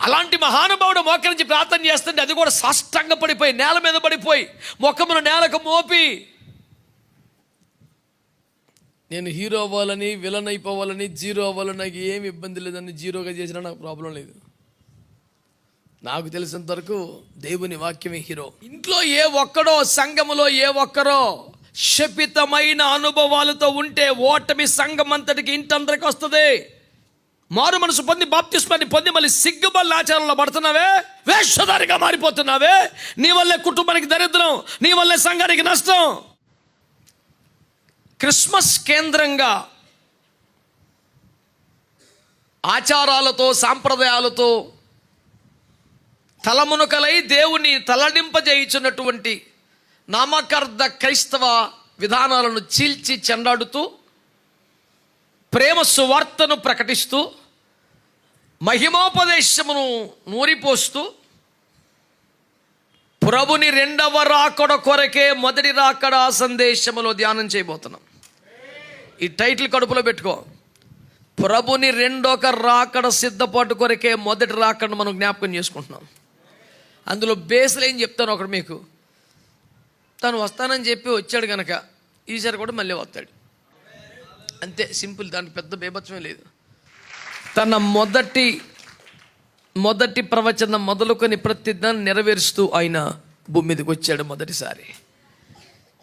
అలాంటి మహానుభావుడు మోకరించి ప్రార్థన చేస్తుంటే అది కూడా సాష్టంగా పడిపోయి నేల మీద పడిపోయి ముఖమును నేలకు మోపి. నేను హీరో అవ్వాలని విలన్ అయిపోవాలని జీరో అవ్వాలని నాకు ఏమి ఇబ్బంది లేదని జీరోగా చేసినా నాకు ప్రాబ్లం లేదు. నాకు తెలిసినంత వరకు దేవుని వాక్యమే హీరో. ఇంట్లో ఏ ఒక్కడో సంఘములో ఏ ఒక్కరో శపితమైన అనుభవాలతో ఉంటే ఓటమి సంఘం అంతటికి ఇంటందరికి వస్తుంది. మారు మనసు పొంది బాప్తిస్మాన్ని పొంది మళ్ళీ సిగ్గుబల్ల ఆచారంలో పడుతున్నావే? వేషధారిగా మారిపోతున్నావే? నీ వల్లే కుటుంబానికి దరిద్రం నీ వల్లే సంఘానికి నష్టం. క్రిస్మస్ కేంద్రంగా ఆచారాలతో సాంప్రదాయాలతో తలమునకలై దేవుని తలడింపజేయుచున్నటువంటి నామకర్ధ క్రైస్తవ విధానాలను చీల్చి చెండాడుతూ ప్రేమ సువార్తను ప్రకటిస్తూ మహిమోపదేశమును నూరిపోస్తూ ప్రభుని రెండవ రాకడ కొరకే మొదటి రాకడ సందేశములో ధ్యానం చేయబోతున్నాం. ఈ టైటిల్ కడుపులో పెట్టుకో. ప్రభుని రెండొక రాకడ సిద్ధపాటు కొరకే మొదటి రాకడ మనం జ్ఞాపకం చేసుకుంటున్నాం. అందులో బేస్లు ఏం చెప్తాను ఒకటి మీకు. తను వస్తానని చెప్పి వచ్చాడు కనుక ఈసారి కూడా మళ్ళీ వస్తాడు. అంతే సింపుల్ దానికి పెద్ద బేభత్సమే లేదు. తన మొదటి మొదటి ప్రవచనం మొదలుకొని ప్రతి నెరవేరుస్తూ ఆయన భూమి మీదకి వచ్చాడు మొదటిసారి.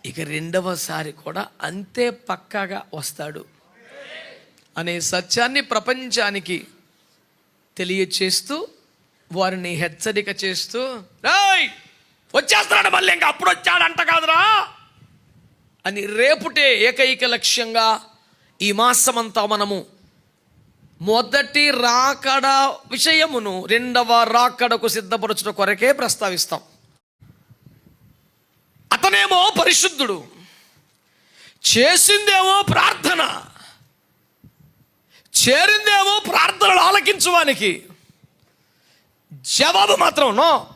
ఇక రెండవసారి కూడా అంతే పక్కాగా వస్తాడు అనే సత్యాన్ని ప్రపంచానికి తెలియచేస్తూ వారిని హెచ్చరిక చేస్తూ రాయ్ వచ్చేస్తున్నాడు మళ్ళీ ఇంకా అప్పుడు వచ్చాడంట కాదురా అని రేపుటే ఏకైక లక్ష్యంగా ఈ మాసమంతా మనము మొదటి రాకడ విషయమును రెండవ రాకడకు సిద్ధపరచుట కొరకే ప్రస్తావిస్తాం. అతనేమో పరిశుద్ధుడు చేసిందేమో ప్రార్థన చేరిందేమో ప్రార్థనలు ఆలకించువానికి జవాబు మాత్రం నో.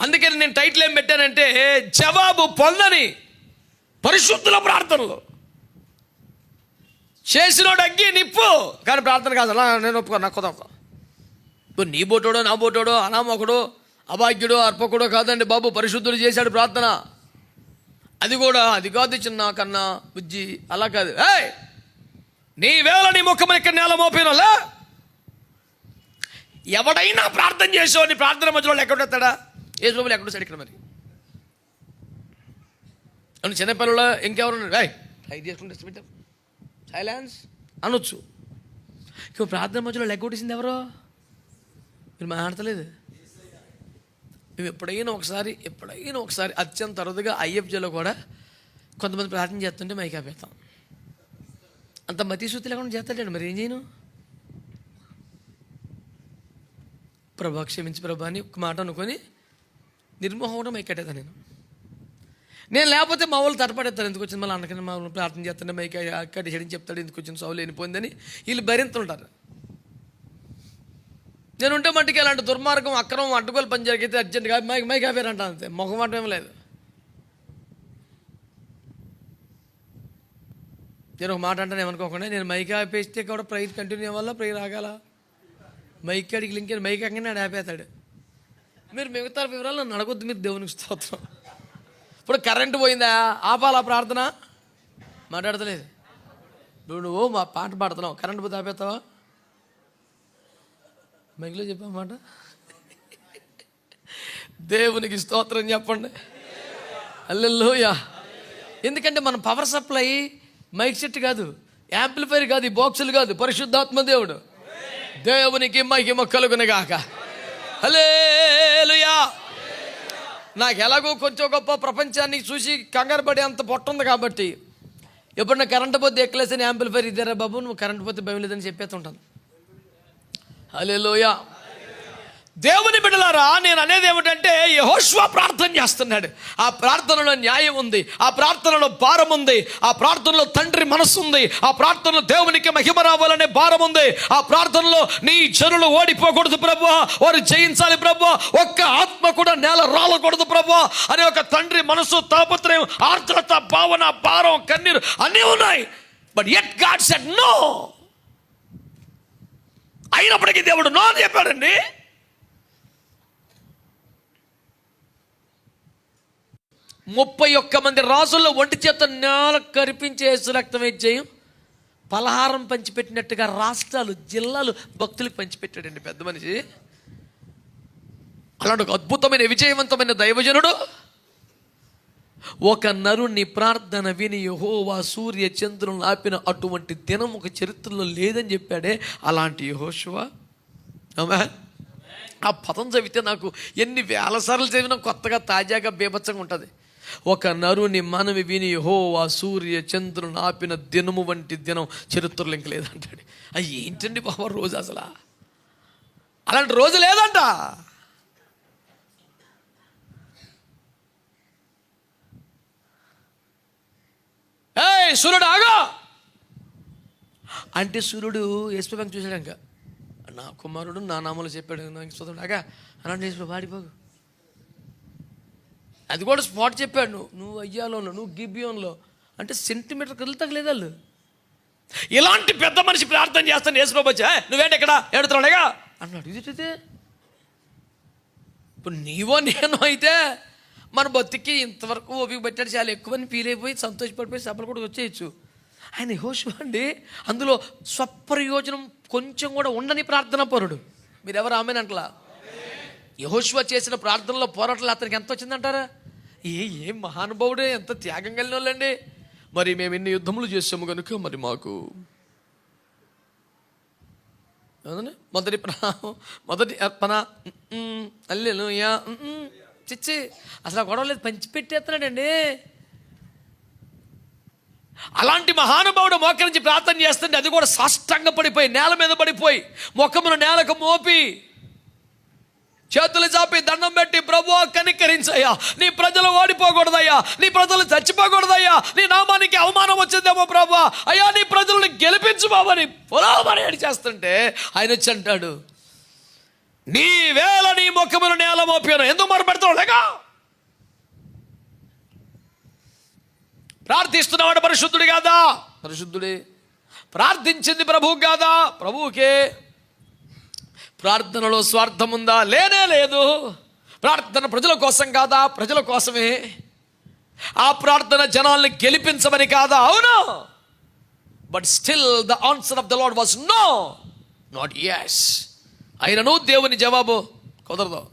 అందుకని నేను టైటిల్ ఏం పెట్టానంటే జవాబు పొందని పరిశుద్ధుల ప్రార్థనలు. చేసినోడు అగ్గి నిప్పు. కానీ ప్రార్థన కాదు అలా నేను ఒప్పుకో నాకు కుదరదు. ఇప్పుడు నీ బోటోడో నా బోటోడో అనామకుడు అభాగ్యుడు అర్పకుడో కాదండి బాబు పరిశుద్ధుడు చేశాడు ప్రార్థన. అది కూడా అది కాదు చిన్న కన్నా బుజ్జి అలా కాదు. ఏయ్! నీ వేళ నీ ముఖం ఇక్కడ నేల మోపినలా ఎవడైనా ప్రార్థన చేసేవాడిని ప్రార్థన మధ్యలో ఎక్కడెత్తాడా ఏ రూములు ఎక్కడ ఇక్కడ మరి. చిన్నపిల్లలు ఇంకెవరు రాయ్ ట్రై చేసుకుంటే సైలెన్స్ అనొచ్చు. ఇప్పుడు ప్రార్థన మధ్యలో లెగ్గొట్టేసింది ఎవరో? మీరు మాట్లాడతలేదు. మేము ఎప్పుడైనా ఒకసారి ఎప్పుడైనా ఒకసారి అత్యంత అరుదుగా ఐఎఫ్జేలో కూడా కొంతమంది ప్రార్థన చేస్తుంటే మైక్ ఆపేస్తాం. అంత మతి లేకుండా చేస్తాడండి. మరి ఏం చేయను? ప్రభా క్షమించి ప్రభా అని ఒక మాట అనుకొని నిర్మోహం మైక్ కట్టేదా నేను. నేను లేకపోతే మా వాళ్ళు తడపడేస్తారు. ఎందుకు వచ్చింది? మళ్ళీ అన్నకన్నా మా వాళ్ళు ప్రార్థన చేస్తుంటే అక్కడ కట్టేసాడని చెప్తాడు. ఎందుకు వచ్చింది? సౌలు వెళ్ళిపోయిందని వీళ్ళు భరింతుంటారు. నేను ఉంటే మట్టుకి ఇలాంటి దుర్మార్గం అక్రమం అడ్డుకోలు పని జరిగితే అర్జెంట్గా మైక్ మైక్ ఆపారంట అంతే. ముఖం మాట ఏం లేదు. నేను ఒక మాట అంటాను ఏమనుకోకుండా. నేను మైక్ ఆపేస్తే కూడా ప్రైజ్ కంటిన్యూ అవ్వాలా? ప్రైజ్ ఆగాల? మైక్ అడిగి లింక్ మైక్ ఎక్కడనే ఆపేస్తాడు. మీరు మిగతా వివరాలు నన్ను అడగొద్దు మీరు దేవునికి స్తోత్రం. ఇప్పుడు కరెంటు పోయిందా? ఆపాలా ప్రార్థన? మాట్లాడతలేదు. ఇప్పుడు నువ్వు మా పాట పాడుతున్నావు. కరెంటు పోతే ఆపేస్తావా? మిగిలి చెప్పమాట దేవునికి స్తోత్రం చెప్పండి. అల్లెల్లోయా ఎందుకంటే మన పవర్ సప్లై మైక్ సెట్ కాదు యాంప్లిఫైర్ కాదు ఈ బాక్సులు కాదు పరిశుద్ధాత్మ దేవుడు. దేవునికి మహిమ కలుగునగాక హలే నాకు ఎలాగో కొంచెం గొప్ప ప్రపంచాన్ని చూసి కంగారు పడే అంత పొట్ట ఉంది కాబట్టి ఎప్పుడన్నా కరెంటు పోతే ఎక్కలేసిన యాంప్లిఫైర్ ఇద్దరే బాబు నువ్వు కరెంటు పోతే భయం లేదని చెప్పేస్తుంటాను. హలేలోయా దేవుని బిడ్డలారా నేను అనేది ఏమిటంటే యహోష్వా ప్రార్థన చేస్తున్నాడు. ఆ ప్రార్థనలో న్యాయం ఉంది ఆ ప్రార్థనలో భారం ఉంది ఆ ప్రార్థనలో తండ్రి మనసు ఉంది ఆ ప్రార్థనలో దేవునికి మహిమ రావాలనే భారం ఉంది ఆ ప్రార్థనలో నీ జనులు ఓడిపోకూడదు ప్రభు వారు జయించాలి ప్రభు ఒక్క ఆత్మ కూడా నేల రాలకూడదు ప్రభు అనే ఒక తండ్రి మనసు తాపత్రయం ఆర్ద్రత భావన భారం కన్నీరు అన్నీ ఉన్నాయి. But at God said no అయినప్పటికీ దేవుడు నో అని చెప్పాడండి. ముప్పై ఒక్క మంది రాజుల్లో ఒంటి చేత నేల కరిపించే యేసు రక్తం చేయం? పలహారం పంచిపెట్టినట్టుగా రాష్ట్రాలు జిల్లాలు భక్తులకు పంచిపెట్టాడండి పెద్ద మనిషి. అలాంటి ఒక అద్భుతమైన విజయవంతమైన దైవజనుడు. ఒక నరుని ప్రార్థన విని యహోవా సూర్య చంద్రులను ఆపిన అటువంటి దినం ఒక చరిత్రలో లేదని చెప్పాడే అలాంటి యహోశివ ఆ పదం చదివితే నాకు ఎన్ని వేల సార్లు చదివినా కొత్తగా తాజాగా బీభత్సంగా ఉంటుంది. ఒక నరుని మనవి విని యహోవా సూర్య చంద్రుని ఆపిన దినము వంటి దినం చరిత్ర ఇంక లేదంటాడు. అయ్యి ఏంటండి బాబా రోజు అసలు? అలాంటి రోజు లేదంట. ఏయ్ సూర్యుడు ఆగా. అంటే సూర్యుడు ఎస్పీ బ్యాంక్ ఇంకా నా కుమారుడు నా నామలు చెప్పాడు. నాకు చదువుడు ఆగా. అలాంటి ఎస్పీ వాడిపోగు అది కూడా స్పాట్ చెప్పాడు నువ్వు నువ్వు అయ్యాలోనో నువ్వు గిబియోన్లో. అంటే సెంటీమీటర్ కదులుతాక లేదు వాళ్ళు. ఇలాంటి పెద్ద మనిషి ప్రార్థన చేస్తాను యేసుబాబు వచ్చా నువ్వేంటి ఇక్కడ? ఏడుతున్నాడుగా అన్నాడు. ఇది ఇప్పుడు నీవో నేను అయితే మన బతికి ఇంతవరకు ఓపిక పెట్టాడు చాలా ఎక్కువని ఫీల్ అయిపోయి సంతోషపడిపోయి సభలు కూడా వచ్చేయచ్చు. ఆయన యహోషు అండి. అందులో స్వప్రయోజనం కొంచెం కూడా ఉండని ప్రార్థన పరుడు. మీరు ఎవరు ఆమెనంటలా యహోశివ చేసిన ప్రార్థనలో పోరాటలు అతనికి ఎంత వచ్చిందంటారా? ఏ ఏం మహానుభావుడే ఎంత త్యాగం కలిగిన వాళ్ళండి మరి మేము ఎన్ని యుద్ధములు చేసాము కనుక మరి మాకు. మొదటి ప్రా మొదటి అర్పణ. అల్లెలు యా చిచ్చి అసలు గొడవ లేదు పంచిపెట్టేస్తున్నాడండి. అలాంటి మహానుభావుడు మోకరించి ప్రార్థన చేస్తుంటే అది కూడా సాష్టంగా పడిపోయి నేల మీద పడిపోయి మొక్కమును నేలకు మోపి చేతులు చాపి దండం పెట్టి ప్రభు కనికరించయ్యా. నీ ప్రజలు ఓడిపోకూడదయ్యా. నీ ప్రజలు చచ్చిపోకూడదయ్యా. నీ నామానికి అవమానం వచ్చిందేమో ప్రభు. అయ్యా నీ ప్రజలను గెలిపించు బాబని పొలవమని చేస్తుంటే ఆయన వచ్చి అంటాడు నీ వేల నీ ముఖమును నేల మోపాను ఎందుకు మొరపెడతాడు లేక ప్రార్థిస్తున్నవాడు పరిశుద్ధుడు కాదా? పరిశుద్ధుడే. ప్రార్థించింది ప్రభువు కాదా? ప్రభువుకే ప్రార్థనలో స్వార్థం ఉందా లేనే లేదు. ప్రార్థన ప్రజల కోసం కాదా? ప్రజల కోసమే. ఆ ప్రార్థన జనాల్ని గెలిపించమని కాదా? అవును. But still the answer of the Lord was no not yes అయినను దేవుని జవాబు కుదరదు.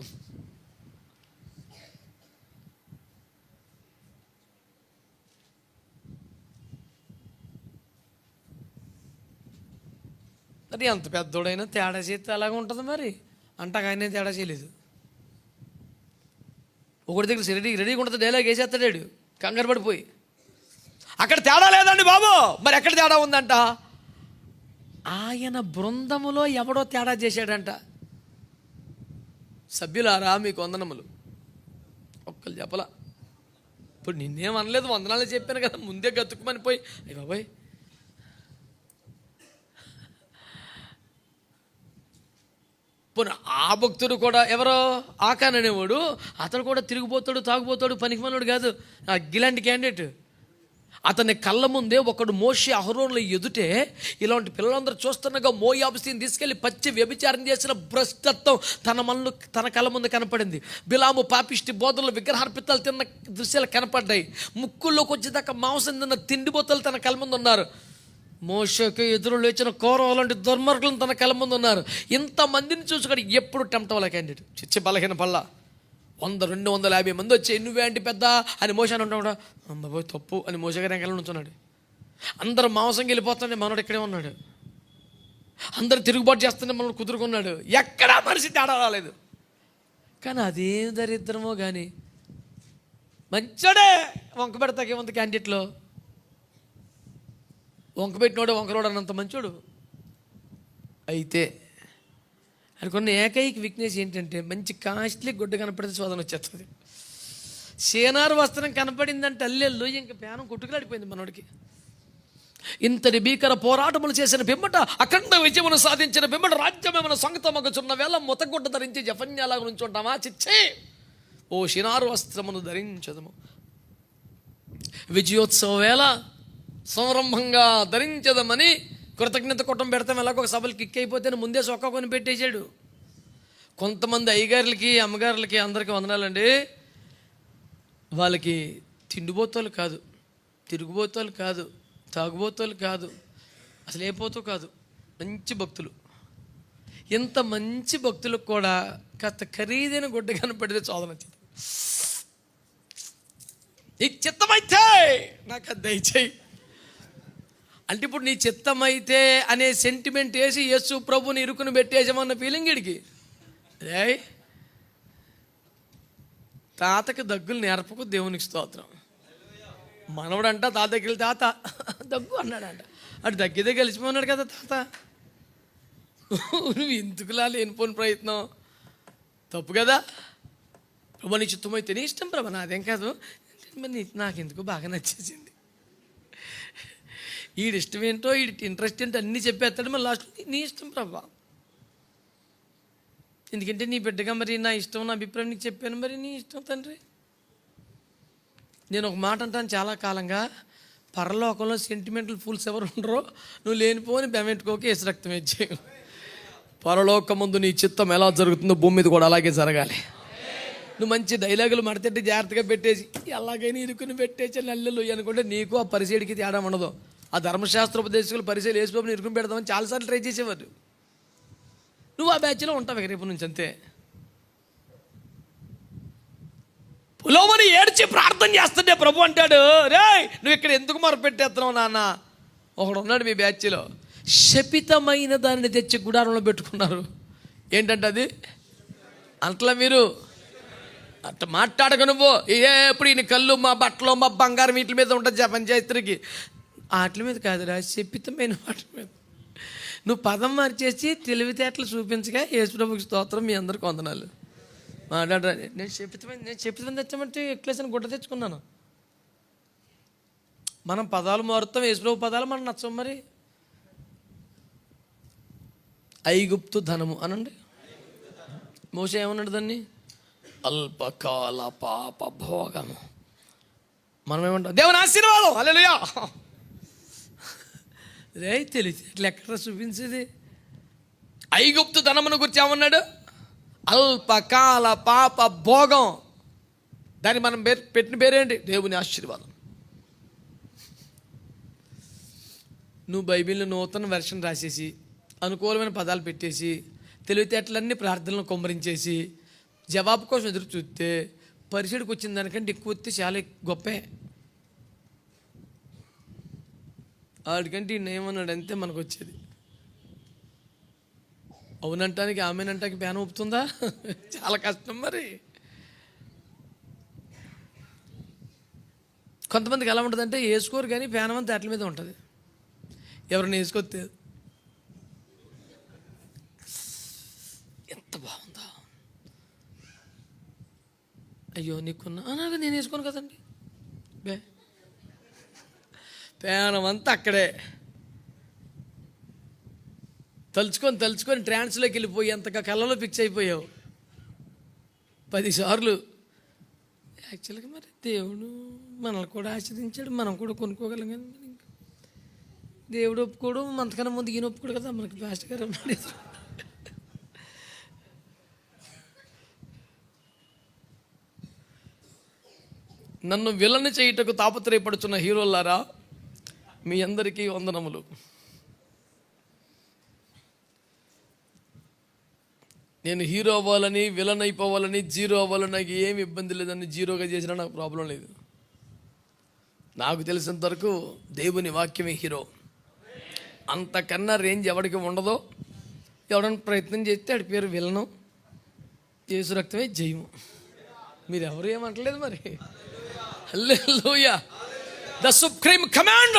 మరి ఎంత పెద్దోడైనా తేడా చేస్తే అలాగే ఉంటుంది మరి. అంటగా ఆయనే తేడా చేయలేదు. ఒకటి దగ్గర రెడీ రెడీగా ఉంటుంది డైలాగ్ వేసేస్తాడాడు కంగారు పడిపోయి. అక్కడ తేడా లేదండి బాబు. మరి ఎక్కడ తేడా ఉందంట? ఆయన బృందములో ఎవడో తేడా చేశాడంట. సభ్యులారా మీకు వందనములు. ఒక్కరు చెప్పలా. ఇప్పుడు నిన్నేం అనలేదు వందనాలు చెప్పాను కదా. ముందే గతుక్కుమని పోయి అయ్యి బాబాయ్ పోనీ ఆ భక్తుడు కూడా ఎవరో ఆకాన్ అనేవాడు అతను కూడా తిరిగిపోతాడు తాగుపోతాడు పనికిమన్నాడు కాదు. ఆ క్యాండిడేట్. అతని కళ్ళ ముందే ఒకడు మోషి అహరోన్ల ఎదుటే ఇలాంటి పిల్లలందరూ చూస్తుండగా మోయాబుస్తీని తీసుకెళ్ళి పచ్చి వ్యభిచారం చేసిన భ్రష్టత్వం తన మన్ను తన కళ్ళ ముందు కనపడింది. బిలాము పాపిష్టి బోధనలు విగ్రహార్పితాలు తిన్న దృశ్యాలు కనపడ్డాయి. ముక్కుల్లోకి వచ్చేదాకా మాంసం తిన్న తిండిబోతలు తన కళ్ళ ముందు ఉన్నారు మోషకు ఎదురు లేచిన కౌరవ లాంటి దుర్మార్గులను తన కళ్ళ ముందు ఉన్నారు. ఇంతమందిని చూసుకొని ఎప్పుడు టెంప్ట్ అవ్వాలి క్యాండిడేట్ చిచ్చి బలహీన పల్ల వంద రెండు వందల యాభై మంది వచ్చి నువ్వే అంటే పెద్ద? అని మోసాను అని ఉంటాడు అమ్మ తప్పు అని మోసగారి వెంకల ఉంటున్నాడు అందరు మాంసం వెళ్ళిపోతుండే మనోడు ఇక్కడే ఉన్నాడు. అందరు తిరుగుబాటు చేస్తుంటే మనోడు కుదురుకున్నాడు. ఎక్కడా మనిషి తేడా రాలేదు. కానీ అదేం దరిద్రమో కానీ మంచోడే. వంక పెడతాకేముంది క్యాండిడేట్లో వంక పెట్టినోడు వంకరోడు అన్నంత మంచోడు. అయితే అనుకున్న ఏకైక వీక్నెస్ ఏంటంటే మంచి కాస్ట్లీ గుడ్డ కనపడితే శోధన వచ్చేస్తుంది సేనారు వస్త్రం కనపడిందంటే అల్లెళ్ళు ఇంక పేనం కొట్టుకులాడిపోయింది మనోడికి. ఇంతటి భీకర పోరాటములు చేసిన పిమ్మట అఖండ విజయమును సాధించిన పిమ్మట రాజ్యమేమన సొంగతమగుచున్న వేళ ముతగుడ్డ ధరించి గురించి ఉంటామా చిచ్చే! ఓ శినారు వస్త్రమును ధరించదము. విజయోత్సవ వేళ సంరంభంగా ధరించదమని కృతజ్ఞత కుటుంబం పెడతాం ఎలాగో ఒక సభలు కిక్ అయిపోతేనే ముందే సొక్క కొని పెట్టేశాడు. కొంతమంది అయ్యగారులకి అమ్మగారులకి అందరికీ వందనాలండి. వాళ్ళకి తిండిపోతోలు కాదు తిరుగుబోతోళ్ళు కాదు తాగుబోతోలు కాదు అసలు ఏ పోతో కాదు మంచి భక్తులు. ఇంత మంచి భక్తులకు కూడా కాస్త ఖరీదైన గుడ్డ కనపడితే చోదన వచ్చింది నీకు చిత్తమైతే నాకు అది దయచేయి. అంటే ఇప్పుడు నీ చిత్తమైతే అనే సెంటిమెంట్ వేసి యేసు ప్రభుని ఇరుకుని పెట్టేసామన్న ఫీలింగ్ ఇడికి రే తాతకి దగ్గులు నేర్పకు దేవునికి స్తోత్రం. మనవడంట తాత దగ్గర తాత దగ్గు అన్నాడంట. అటు దగ్గితే గెలిచిపోన్నాడు కదా తాత. నువ్వు ఎందుకులా లేనిపోని ప్రయత్నం? తప్పు కదా. ప్రభు నీ చిత్తమైతే నీ ఇష్టం ప్రభు నాదేం కాదు. మరి ఎందుకు బాగా నచ్చేసింది? వీడి ఇష్టం ఏంటో వీడి ఇంట్రెస్ట్ ఏంటో అన్నీ చెప్పేస్తాడు. మరి లాస్ట్ నీ ఇష్టం ప్రభా. ఎందుకంటే నీ బిడ్డగా మరి నా ఇష్టం నా అభిప్రాయం నీకు చెప్పాను మరి నీ ఇష్టం తండ్రి. నేను ఒక మాట అంటాను చాలా కాలంగా. పరలోకంలో సెంటిమెంటల్ ఫూల్స్ ఎవరు ఉండరో నువ్వు లేనిపోని బెమెట్టుకోకే వేసి రక్తం ఇచ్చేయు. పరలోకం ముందు నీ చిత్తం ఎలా జరుగుతుందో భూమి మీద కూడా అలాగే జరగాలి. నువ్వు మంచి డైలాగులు మడతెట్టి జాగ్రత్తగా పెట్టేసి ఎలాగైనా ఇరుకుని పెట్టేసి నల్లెలు అనుకుంటే నీకు ఆ పరిసేడికి తేడా ఉండదు. ఆ ధర్మశాస్త్ర ఉపదేశకులు పరిశీలి వేసుకోమని ఇరుకుని పెడదామని చాలాసార్లు ట్రై చేసేవారు. నువ్వు ఆ బ్యాచ్లో ఉంటావు ఇక రేపు నుంచి అంతే? పులోమని ఏడ్చి ప్రార్థన చేస్తుంటే ప్రభు అంటాడు రే నువ్వు ఇక్కడ ఎందుకు మొరపెట్టేస్తున్నావు నాన్న? ఒకడు ఉన్నాడు మీ బ్యాచ్లో. శపితమైన దానిని తెచ్చి గుడారంలో పెట్టుకున్నారు. ఏంటంటే అది? అంతలా మీరు? అట్ట మాట్లాడక నువ్వు. ఇప్పుడు ఈయన కళ్ళు మా బట్టలు మా బంగారం వీటి మీద ఉంటుంది జపం చేస్త్రికి వాటి మీద కాదురా శపితమైన వాటి మీద. నువ్వు పదం మార్చేసి తెలివితేటలు చూపించగా యేసుప్రభుకి స్తోత్రం మీ అందరికి వందనాలు. మాట్లాడరా నేను చెప్పితమైన నేను చెప్పితమని తెచ్చామంటే ఎక్లేసిన గుడ్డ తెచ్చుకున్నాను. మనం పదాలు మారుతాం యేసుప్రభు పదాలు మనం నచ్చం మరి. ఐగుప్తు ధనము అనండి. మోస ఏమన్నాడు దాన్ని? అల్పకాల పాప భోగము. మనం ఏమంటాం దేవుని ఆశీర్వాదం అల్లెలుయా రే తెలిసి ఎట్లా ఎక్కడ చూపించేది. ఐగుప్తు ధనమును గురించి ఏమన్నాడు? అల్పకాల పాప భోగం. దాన్ని మనం పేరు పెట్టిన పేరేంటి? దేవుని ఆశీర్వాదం. నువ్వు బైబిల్లో నూతన వెర్షన్ రాసేసి అనుకూలమైన పదాలు పెట్టేసి తెలివితేటలన్నీ ప్రార్థనలు కొమ్మరించేసి జవాబు కోసం ఎదురు చూస్తే పరిచయకు వచ్చిన దానికంటే ఎక్కువ వస్తే చాలా గొప్పే. వాడికంటే ఈయన ఏమన్నాడు అంతే మనకు వచ్చేది అవునంటానికి ఆమెనంటానికి పేన ఒప్పుతుందా చాలా కష్టం మరి. కొంతమందికి ఎలా ఉంటుందంటే వేసుకోరు కానీ పేనం అంతా అట్ల మీద ఉంటుంది. ఎవరిని వేసుకొస్తే ఎంత బాగుందా? అయ్యో నీకున్నా అలాగే నేను వేసుకోను కదండి. బే. పేనం అంతా అక్కడే. తలుచుకొని తలుచుకొని ట్రాన్స్లోకి వెళ్ళిపోయి అంతగా కళ్ళలో ఫిక్స్ అయిపోయావు. పదిసార్లు. యాక్చువల్గా మరి దేవుడు మనల్ని కూడా ఆశ్రదించాడు. మనం కూడా కొనుక్కోగలం కానీ దేవుడు ఒప్పుకోడు అంతకన్నా ముందు ఈయన ఒప్పుకోడు కదా మనకి పాస్టర్ గారు నన్ను విలన్ చేయుటకు తాపత్రయపడుచున్న హీరోలారా మీ అందరికీ వందనములు. నేను హీరో అవ్వాలని విలన్ అయిపోవాలని జీరో అవ్వాలని నాకు ఏమి ఇబ్బంది లేదని జీరోగా చేసినా నాకు ప్రాబ్లం లేదు. నాకు తెలిసినంత వరకు దేవుని వాక్యమే హీరో. అంతకన్నా రేంజ్ ఎవరికి ఉండదో ఎవడన్నా ప్రయత్నం చేస్తే ఆడి పేరు విలను యేసు రక్తమే జయము. మీరు ఎవరు ఏమంటలేదు మరి? Hallelujah! The supreme command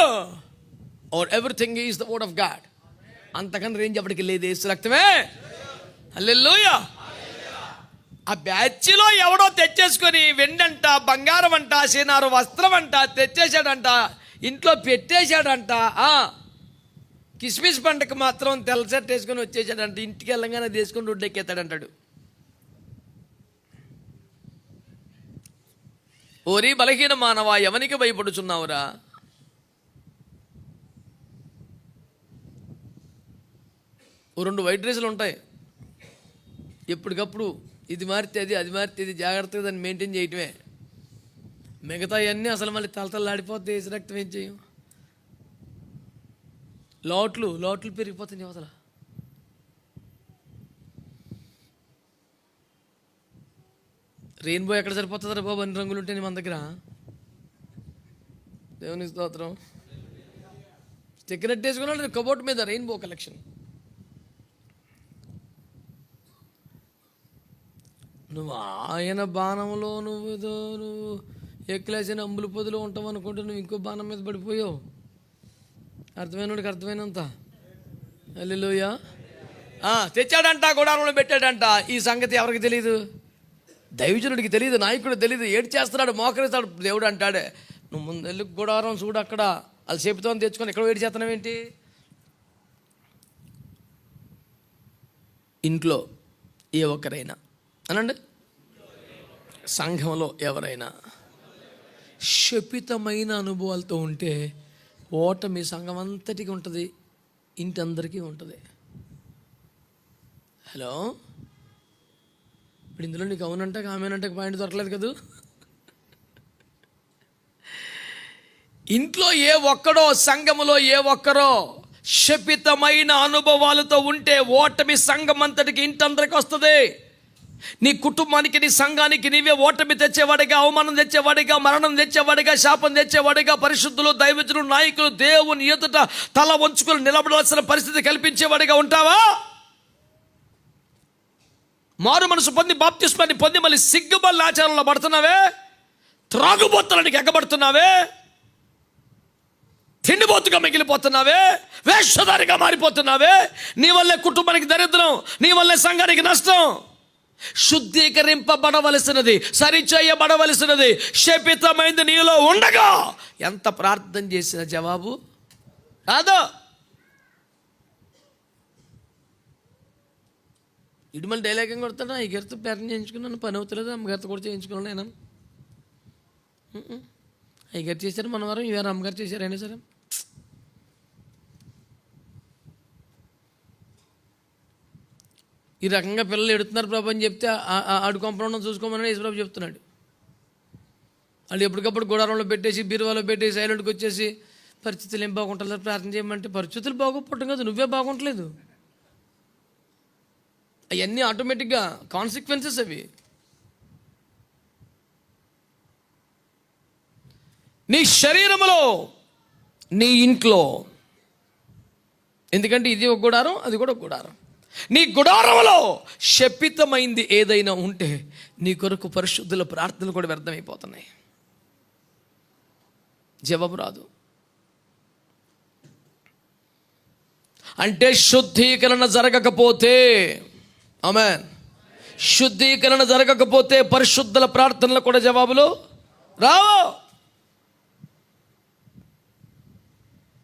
or everything is the word of God అంతకన్నా రేంజ్ అప్పటికి లేదు ఏసు రక్తమే. అల్లెల్లోయ ఆ బ్యాచ్లో ఎవడో తెచ్చేసుకొని వెండంట బంగారం అంట సీనారు వస్త్రం అంట తెచ్చేశాడంట ఇంట్లో పెట్టేశాడంట కిస్మిస్ పంటకు మాత్రం తెల్ల వేసుకొని వచ్చేసాడంట ఇంటికి వెళ్ళంగానే అది రోడ్డు ఓరి బలహీన మానవ ఎవనికి భయపడుచున్నావురా. ఓ రెండు వైట్ డ్రెస్సులు ఉంటాయి. ఎప్పటికప్పుడు ఇది మారితే అది అది మారితే ఇది జాగ్రత్తగా దాన్ని మెయింటైన్ చేయటమే. మిగతా అన్నీ అసలు మళ్ళీ తలతలాడిపోతే రక్తం ఏం చేయం? లోట్లు లోట్లు పెరిగిపోతుంది అవతల రెయిన్బో ఎక్కడ సరిపోతుందా బాబు? అన్ని రంగులు ఉంటాయి మన దగ్గర. దేవుని స్తోత్రం. స్టిక్కర్ వేసుకున్నాడు కబోర్డ్ మీద రెయిన్బో కలెక్షన్. నువ్వు ఆయన బాణంలో నువ్వు ఏదో నువ్వు ఎక్కలేసిన అంబుల పొదిలో ఉంటావు అనుకుంటే నువ్వు ఇంకో బాణం మీద పడిపోయావు. అర్థమైనడికి అర్థమైనంత. అల్లిలోయ తెచ్చాడంట గుడారంలో పెట్టాడంట. ఈ సంగతి ఎవరికి తెలియదు దైవజనుడికి తెలియదు నాయకుడు తెలియదు ఏడు చేస్తున్నాడు మోకరిస్తాడు. దేవుడు అంటాడే నువ్వు ముందు గుడారం చూడు అక్కడ. వాళ్ళు చెబుతో తెచ్చుకొని ఇక్కడ వేడి చేస్తున్నావేంటి ఇంట్లో ఏ ఒక్కరైనా అనండి? సంఘంలో ఎవరైనా శపితమైన అనుభవాలతో ఉంటే ఓటమి సంఘం అంతటికి ఉంటుంది ఇంటి అందరికీ ఉంటుంది. హలో? ఇప్పుడు ఇందులో నీకు అవునంటే ఆమెనంటే పాయింట్ దొరకలేదు కదూ? ఇంట్లో ఏ ఒక్కడో సంఘములో ఏ ఒక్కరో శపితమైన అనుభవాలతో ఉంటే ఓటమి సంఘం అంతటికి ఇంటందరికి వస్తుంది. నీ కుటుంబానికి నీ సంఘానికి నీవే ఓటమి తెచ్చేవాడిగా అవమానం తెచ్చేవాడిగా మరణం తెచ్చేవాడిగా శాపం తెచ్చేవాడిగా పరిశుద్ధులు దైవజులు నాయకులు దేవుని ఎదుట తల వంచుకుని నిలబడాల్సిన పరిస్థితి కల్పించేవాడిగా ఉంటావా? మారు మనసు పొంది బాప్తిస్మాన్ని పొంది మళ్ళీ సిగ్గుబల్ల ఆచారంలో పడుతున్నావే? త్రాగుబోతులనికి ఎగ్గబడుతున్నావే తిండిబోతుగా మిగిలిపోతున్నావే? వేషధారిగా మారిపోతున్నావే? నీ వల్లే కుటుంబానికి దరిద్రం నీ వల్లే సంఘానికి నష్టం. శుద్ధీకరింపబడవలసినది సరిచేయబడవలసినది శపితమైంది నీలో ఉండగా. ఎంత ప్రార్థన చేసిన జవాబు? కాదు ఇటు మళ్ళీ డైలాగ్ ఏం కొడతాడా? ఈ గరితో పేరెంట్ చేయించుకున్నాను పని అవుతలేదు అమ్మగారితో కూడా చేయించుకున్నాను నేను. అయ్యగారు చేశారు మనవరం వారం అమ్మగారు చేశారు అయినా సరే. ఈ రకంగా పిల్లలు ఎడుతున్నారు ప్రభు అని చెప్తే ఆడు కొంపడం చూసుకోమని యేసుప్రభు చెప్తున్నాడు. వాళ్ళు ఎప్పటికప్పుడు గుడారంలో పెట్టేసి బీరువాలో పెట్టేసి సైలెంట్కి వచ్చేసి పరిస్థితులు ఏం బాగుంటలేదు ప్రార్థన చేయమంటే పరిస్థితులు బాగోకపోవటం కాదు నువ్వే బాగుంటలేదు. అవన్నీ ఆటోమేటిక్గా కాన్సిక్వెన్సెస్ అవి. నీ శరీరములో నీ ఇంట్లో ఎందుకంటే ఇది ఒక గుడారం అది కూడా ఒక గుడారం. నీ గుడారంలో శపితమైంది ఏదైనా ఉంటే నీ కొరకు పరిశుద్ధుల ప్రార్థనలు కూడా వ్యర్థమైపోతున్నాయి. జవాబు రాదు. అంటే శుద్ధీకరణ జరగకపోతే అమెన్ శుద్ధీకరణ జరగకపోతే పరిశుద్ధుల ప్రార్థనలు కూడా జవాబులు రావు.